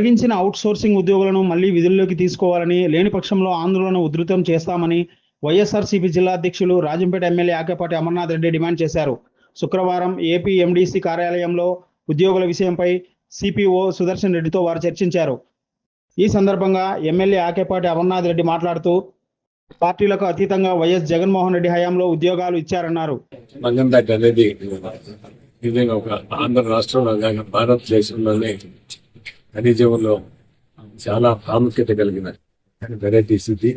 తొలగించిన అవుట్సోర్సింగ్ ఉద్యోగులను మళ్ళీ విధుల్లోకి తీసుకోవాలని లేని పక్షంలో ఆందోళన ఉధృతం చేస్తామని వైఎస్ఆర్సీపీ జిల్లా అధ్యక్షులు రాజంపేట ఎమ్మెల్యే ఆకేపాటి అమర్నాథ్ రెడ్డి డిమాండ్ చేశారు. శుక్రవారం ఏపీ ఎండీసీ కార్యాలయంలో ఉద్యోగుల విషయంపై సిపిఓ సుదర్శన్ రెడ్డితో వారు చర్చించారు. ఈ సందర్భంగా ఎమ్మెల్యే ఆకేపాటి అమర్నాథ్ రెడ్డి మాట్లాడుతూ పార్టీలకు అతీతంగా వైఎస్ జగన్మోహన్ రెడ్డి హయాంలో ఉద్యోగాలు ఇచ్చారన్నారు. అనేది ఒక ఆంధ్ర రాష్ట్రంలో భారతదేశంలోనే ఖనిజంలో చాలా ప్రాముఖ్యత కలిగిన వెరైటీస్ ఇది.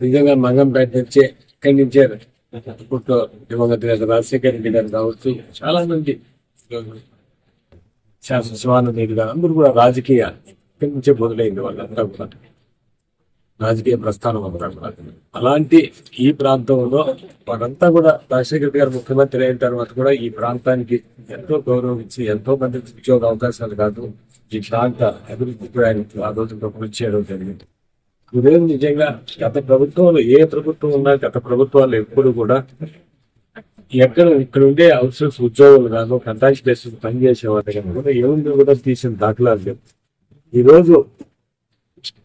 నిజంగా మంగంపేట నుంచే ఇక్కడి నుంచే పుట్టు దివంగత నేత రాజశేఖర రెడ్డి గారు కావచ్చు చాలా మంది శాసన శివానంద రెడ్డి గారు అందరూ కూడా రాజకీయ ఇక్కడి నుంచే మొదలైంది వాళ్ళంతా కూడా. రాజకీయ ప్రస్థానం అంతా అలాంటి ఈ ప్రాంతంలో వారంతా కూడా రాజశేఖర్ గారు ముఖ్యమంత్రి అయిన తర్వాత కూడా ఈ ప్రాంతానికి ఎంతో గౌరవం ఇచ్చి ఎంతో మంది ఉద్యోగ అవకాశాలు కాదు ఈ ప్రాంత అభివృద్ధి కూడా ఆయన ఆ రోజుల్లో కృషి చేయడం జరిగింది. ఈరోజు నిజంగా గత ప్రభుత్వంలో ఏ ప్రభుత్వం ఉన్నా గత ప్రభుత్వాలు ఎప్పుడు కూడా ఎక్కడ ఇక్కడ ఉండే అవసరం ఉద్యోగులు కాదు కంటాక్ట్ బేస్ పనిచేసేవాళ్ళు కానీ కూడా ఏముంది కూడా తీసిన దాఖలాలు లేవు. ఈరోజు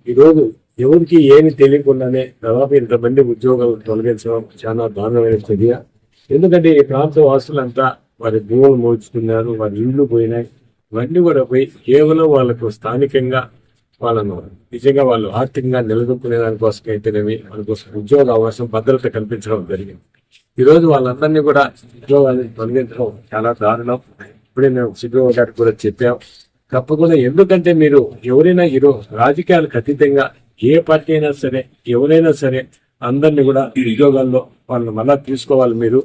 ఈరోజు ఎవరికి ఏమి తెలియకుండానే దాదాపు ఇంతమంది ఉద్యోగాలు తొలగించడం చాలా దారుణమైన చర్య ఎందుకంటే ఈ ప్రాంత వాసులంతా వారి భూములు మోచుకున్నారు వారి ఇళ్ళు పోయినాయి. ఇవన్నీ కూడా పోయి కేవలం వాళ్ళకు స్థానికంగా వాళ్ళను నిజంగా వాళ్ళు ఆర్థికంగా నిలదొక్కునే దానికోసం అయితేనేమి వాళ్ళ కోసం ఉద్యోగ అవకాశం భద్రత కల్పించడం జరిగింది. ఈరోజు వాళ్ళందరినీ కూడా ఉద్యోగాన్ని తొలగించడం చాలా దారుణం. ఇప్పుడే మేము సిపిఓ గారికి కూడా చెప్పాం. తప్పకుండా ఎందుకంటే మీరు ఎవరైనా ఈరోజు రాజకీయాలకు అతీతంగా ఏ పార్టీ అయినా సరే ఎవరైనా సరే అందరినీ కూడా ఈ ఉద్యోగాల్లో వాళ్ళని మళ్ళా తీసుకోవాలి మీరు.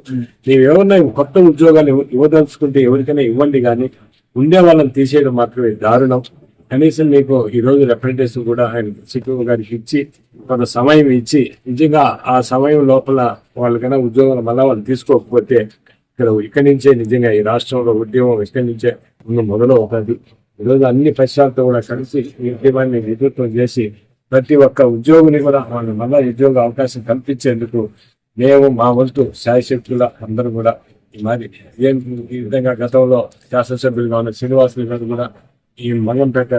ನೀವು ఎవరైనా కొత్త ఉద్యోగాలు ఇవ్వ- ఇవ్వదలుచుకుంటే ఎవరికైనా ఇవ్వండి కానీ ఉండే వాళ్ళని తీసేయడం మాత్రమే దారుణం. కనీసం మీకు ఈ రోజు రిప్రజెంటేషన్ కూడా ఆయన సిపిఓ గారికి ఇచ్చి కొంత సమయం ఇచ్చి నిజంగా ఆ సమయం లోపల వాళ్ళకైనా ఉద్యోగాలు మళ్ళా వాళ్ళు తీసుకోకపోతే ఇక్కడ ఇక్కడి నుంచే నిజంగా ఈ రాష్ట్రంలో ఉద్యమం ఇక్కడి నుంచే ముందు మొదలు అవుతుంది. ఈరోజు అన్ని పశ్చాలతో కూడా కలిసి ఈ ఉద్యమాన్ని నేతృత్వం చేసి ప్రతి ఒక్క ఉద్యోగుని కూడా వాళ్ళు మళ్ళీ ఉద్యోగ అవకాశం కల్పించేందుకు మేము మా వంతు శాయశక్తుల అందరూ కూడా ఈ మరి ఏం ఈ విధంగా గతంలో శాసనసభ్యులుగా ఉన్న శ్రీనివాసులు గారు కూడా ఈ మంగంపేట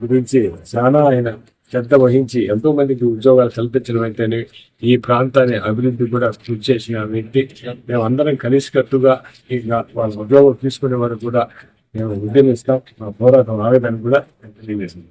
గురించి చాలా ఆయన శ్రద్ధ వహించి ఎంతో మందికి ఉద్యోగాలు కల్పించడం అయితేనే ఈ ప్రాంతాన్ని అభివృద్ధి కూడా కృషి చేసిన వ్యక్తి. మేము అందరం కలిసికట్టుగా ఇంకా వాళ్ళ ఉద్యోగం తీసుకునే వరకు కూడా మేము ఉద్యమిస్తాం. మా పోరాటం ఆగదని కూడా తెలియజేసింది